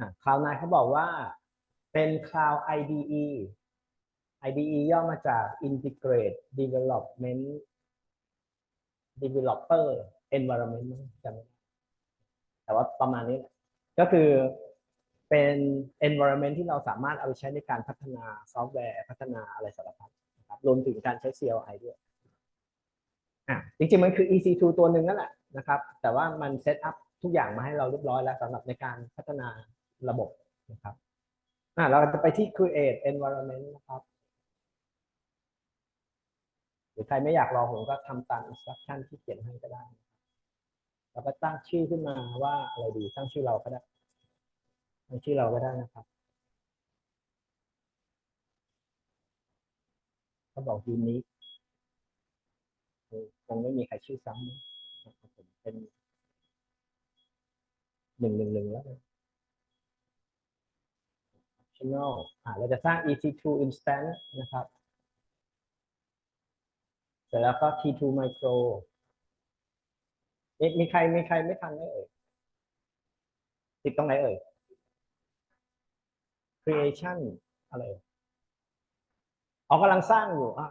อะ Cloud9 เขาบอกว่าเป็น Cloud IDE IDE ย่อมาจาก Integrate Development Developer Environment จำแต่ว่าประมาณนี้แหละก็คือเป็น environment ที่เราสามารถเอาไปใช้ในการพัฒนาซอฟต์แวร์พัฒนาอะไรสารพัดนะครับรวมถึงการใช้ CLI ด้วยอะจริงๆ มันคือ EC2 ตัวหนึ่งนั่นแหละนะครับ แต่ว่ามันเซตอัพทุกอย่างมาให้เราเรียบร้อยแล้วสำหรับในการพัฒนา ระบบนะครับอะเราจะไปที่ create environment นะครับหรือใครไม่อยากรอผมก็ทำตาม instruction ที่เขียนให้ก็ได้เราก็ตั้งชื่อขึ้นมาว่าอะไรดีตั้งชื่อเราก็ได้ตั้งชื่อเราก็ได้นะครับเขาบอก unique เออคงไม่มีใครชื่อซ้ำเป็นหนึ่งหนึ่งหนึ่งแล้ว optional อ่าเราจะสร้าง EC2 instance นะครับ เสร็จแล้วก็ T2 micro มีมีใครมีใครไม่ทันไหมเอ่ยติดตรงไหนเอ่ย creation อะไรเอ่ยอ๋อกำลังสร้างอยู่อ่า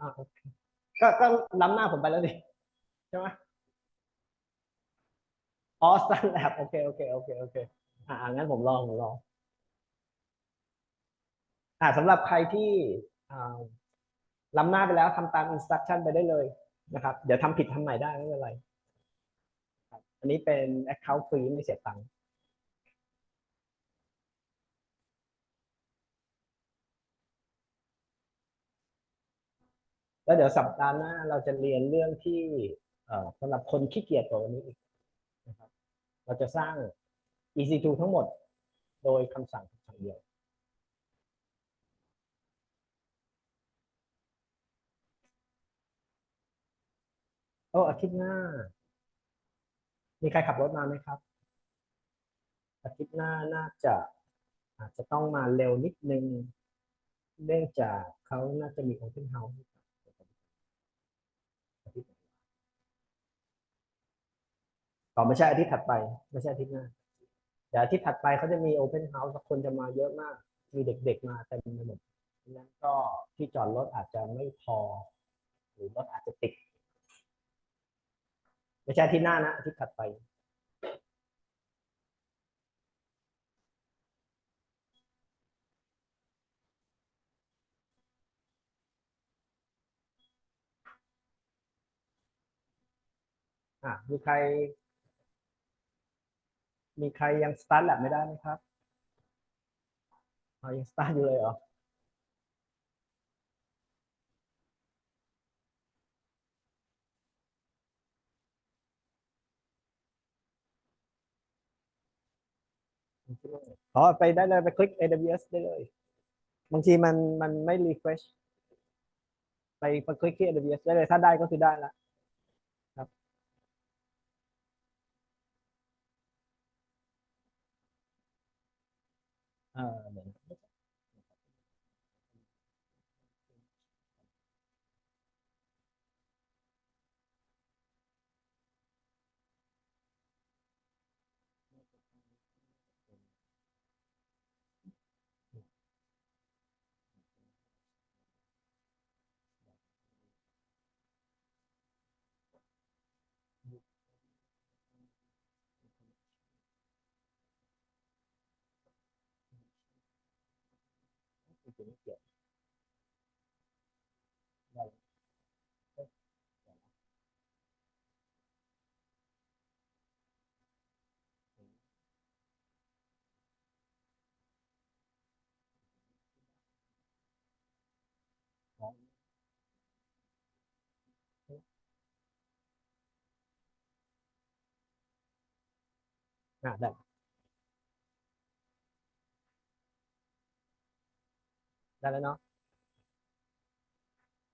ก็ก็ล้ำหน้าผมไปแล้วดิใช่ไหมอ๋อ Star Lab โอเคโอเคโอเคโอเคอ่าอ่างั้นผมลองผมลอง สำหรับใครที่ล้ำหน้าไปแล้วทำตาม instruction ไปได้เลยนะครับ เดี๋ยวทำผิดทำใหม่ได้ไม่เป็นไรอันนี้เป็น account free ไม่เสียตังค์แล้วเดี๋ยวสัปดาห์หน้าเราจะเรียนเรื่องที่สำหรับคนขี้เกียจกว่าวันนี้อีกนะครับ เราจะสร้าง EC2 ทั้งหมดโดยคำสั่งคำสั่งเดียว โอ้อาทิตย์หน้า มีใครขับรถมาไหมครับ อาทิตย์หน้าน่าจะอาจจะต้องมาเร็วนิดนึง เนื่องจากเขาน่าจะมี Open House อาทิตย์ไหนต่อไม่ใช่อาทิตย์ถัดไป ไม่ใช่อาทิตย์หน้าเดี๋ยวอาทิตย์ถัดไปเขาจะมี Open House คนจะมาเยอะมาก มีเด็กๆมาเต็มไปหมดนั้นก็ที่จอดรถอาจจะไม่พอ หรือรถอาจจะติด ไม่ใช่ที่หน้านะทิตย์ถัดไป อะมีใคร มีใครยังสตาร์ทแลบไม่ได้ไหมครับอ๋อยังสตาร์ทอยู่เลยเหรอ อ๋อไปได้เลย ไปคลิก AWS ได้เลย บางทีมันมันไม่ refresh ไปไปคลิกที่ AWS ได้เลย ถ้าได้ก็คือได้ละครับ เออ ไม่ อ่าได้ได้แล้วเนาะ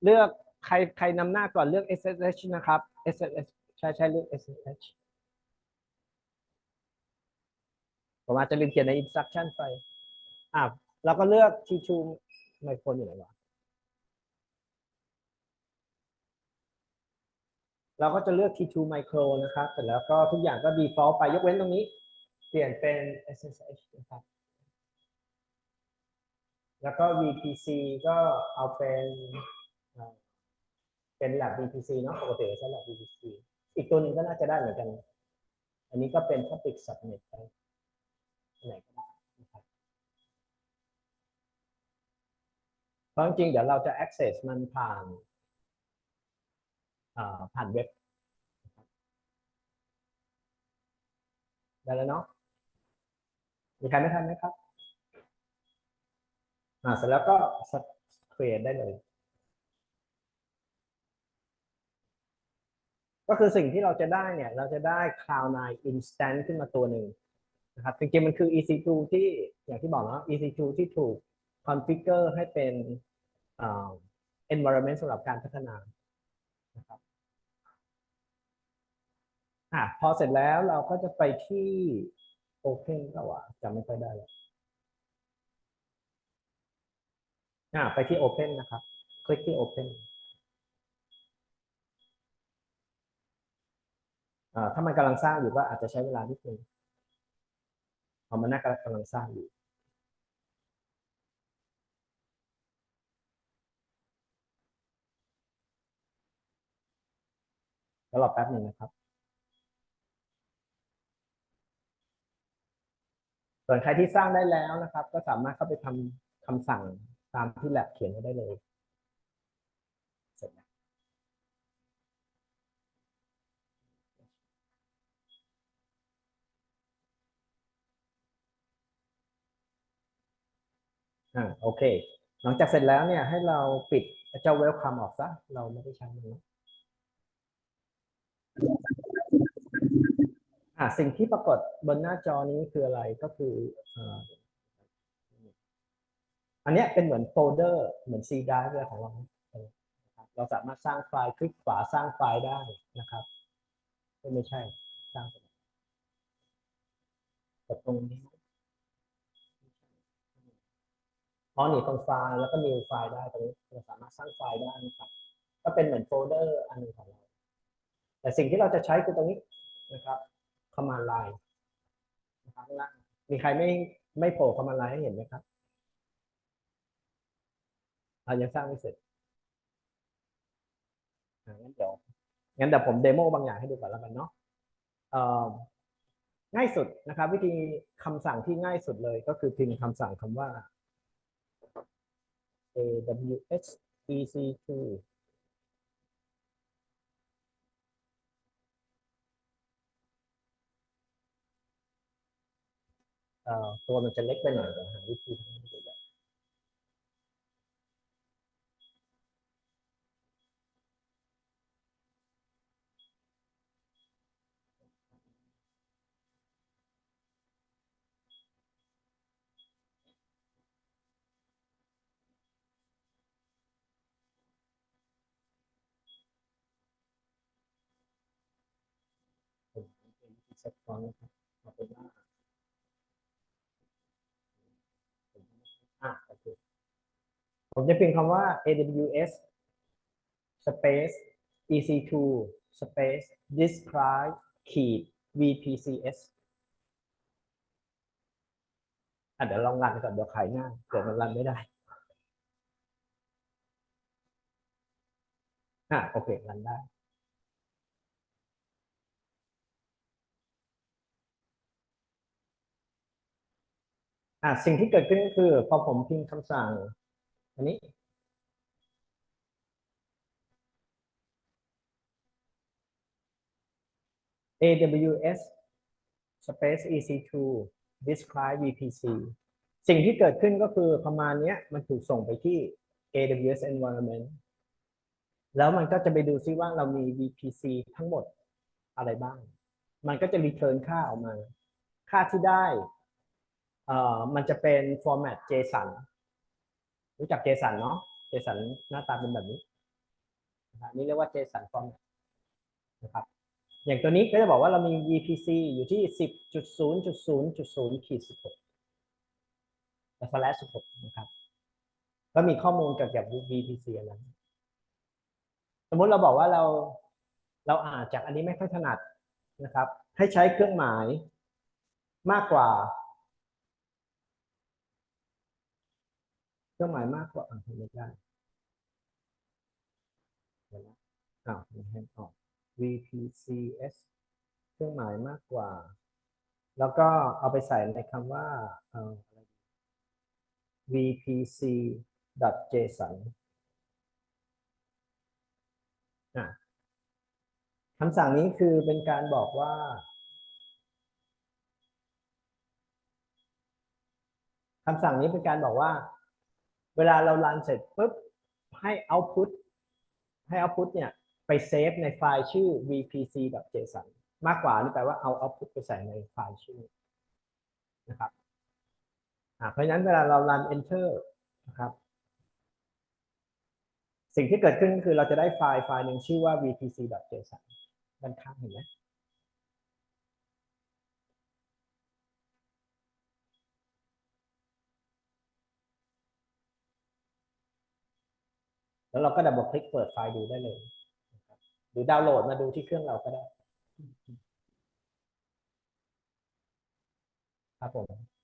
เลือกใครใครนำหน้าก่อนเลือก SSH นะครับ SSH ใช่ใช่เลือก SSH ผมอาจจะลืมเขียนใน instruction ไปอะเราก็เลือก T2 ไมโครอยู่ไหนวะ เราก็จะเลือก T2 micro นะครับเสร็จแล้วก็ทุกอย่างก็ default ไปยกเว้นตรงนี้ เปลี่ยนเป็น SSH นะครับ แล้วก็ VPC ก็เอาเป็นเป็น lab VPC เนาะปกติใช้ lab VPC อีกตัวหนึ่งก็น่าจะได้เหมือนกัน อันนี้ก็เป็น topic subnet ไปไหนก็ได้นะครับเพราะจริงๆเดี๋ยวเราจะ access มันผ่าน ผ่านเว็บ ได้แล้วเนาะมีใครไม่ทันไหมครับอ่าเสร็จแล้วก็เครียได้เลย ก็คือสิ่งที่เราจะได้เนี่ย เราจะได้ Cloud9 Instant ขึ้นมาตัวหนึ่งนะครับจริงๆมันคือ EC2 ที่อย่างที่บอกเนาะ EC2 ที่ถูก configure ให้เป็น environment สำหรับการพัฒนานะครับ อะพอเสร็จแล้วเราก็จะไปที่ Open ก็ว่าจำไม่ค่อยได้แล้วอะไปที่ Open นะครับ คลิกที่ Open อ่าถ้ามันกำลังสร้างอยู่ก็อาจจะใช้เวลานิดนึงเพราะมันน่ากำลังสร้างอยู่แล้วรอแป๊บหนึ่งนะครับ ส่วนใครที่สร้างได้แล้วนะครับ ก็สามารถเข้าไปทำคำสั่งตามที่แลบเขียนไว้ได้เลยเสร็จแล้วอ่าโอเค หลังจากเสร็จแล้วเนี่ยให้เราปิดเจ้าเวลคัมออกซะ เราไม่ได้ใช้มันแล้ อ่าสิ่งที่ปรากฏบนหน้าจอนี้คืออะไรก็คืออ่าอันเนี้ยเป็นเหมือนโฟลเดอร์เหมือน C drive เลยของเราเราสามารถสร้างไฟล์คลิกขวาสร้างไฟล์ได้นะครับ ไม่ใช่สร้างกดตรงนี้อ๋อนี่ตรงไฟล์แล้วก็ new ไฟล์ได้ตรงนี้เราสามารถสร้างไฟล์ได้นะครับ ก็เป็นเหมือนโฟลเดอร์อันนึงของเรา แต่สิ่งที่เราจะใช้คือตรงนี้นะครับ command line นะครับข้างล่างมีใครไม่ไม่โผล่ command line ให้เห็นไหมครับอ่ายังสร้างไม่เสร็จงั้นเดี๋ยวงั้นเดี๋ยวผมเดโมบางอย่างให้ดูก่อนแล้วกันเนาะง่ายสุดนะครับ วิธีคำสั่งที่ง่ายสุดเลยก็คือพิมพ์คำสั่งคำว่า aws ec2 เอ่อ ตัวมันจะเล็กไปหน่อยเดี๋ยวหาวิธีทำให้ดูแบบผมเป็นวิธีเซ็ตฟอนต์นะครับเอาเป็นว่าอะโอเค ผมจะพิมพ์คำว่า aws space ec2 space describe ขีด vpcs อะเดี๋ยวลองรันก่อนเดี๋ยวขายหน้าเกิดมันรันไม่ได้ อะโอเค รันได้ อะสิ่งที่เกิดขึ้นคือ พอผมพิมพ์คำสั่ง อันนี้ aws space ec2 describe vpc สิ่งที่เกิดขึ้นก็คือประมาณนี้มันถูกส่งไปที่ aws environment แล้วมันก็จะไปดูซิว่าเรามี vpc ทั้งหมดอะไรบ้าง มันก็จะ return ค่าออกมา ค่าที่ได้เอ่อมันจะเป็น format JSON รู้จัก JSON เนาะ JSON หน้าตาเป็นแบบนี้นะนี่เรียกว่า JSON format นะครับ อย่างตัวนี้ก็จะบอกว่าเรามี VPC อยู่ที่ 10.0.0.0ขีด16และ slash 16 นะครับ ก็มีข้อมูลเกี่ยวกับ VPC อันนั้น สมมุติเราบอกว่าเราเราอ่านจากอันนี้ไม่ค่อยถนัดนะครับ ให้ใช้เครื่องหมายมากกว่า เครื่องหมายมากกว่าอะทำไม่ได้เดี๋ยวนะอ้าวมันแฮนออก VPCS เครื่องหมายมากกว่า แล้วก็เอาไปใส่ในคำว่าอะไร VPC.json คำสั่งนี้คือเป็นการบอกว่า คำสั่งนี้เป็นการบอกว่า เวลาเรารันเสร็จปุ๊บให้ output ให้ output เนี่ยไปเซฟในไฟล์ชื่อ vpc.json มากกว่านี่แปลว่าเอา output ไปใส่ในไฟล์ชื่อนะครับเพราะฉะนั้นเวลาเรารัน enter นะครับ สิ่งที่เกิดขึ้นก็คือเราจะได้ไฟล์ไฟล์หนึ่งชื่อว่า vpc.json ด้านข้างเห็นไหม แล้วเราก็ดับเบิลคลิกเปิดไฟล์ดูได้เลย หรือดาวน์โหลดมาดูที่เครื่องเราก็ได้ ครับผม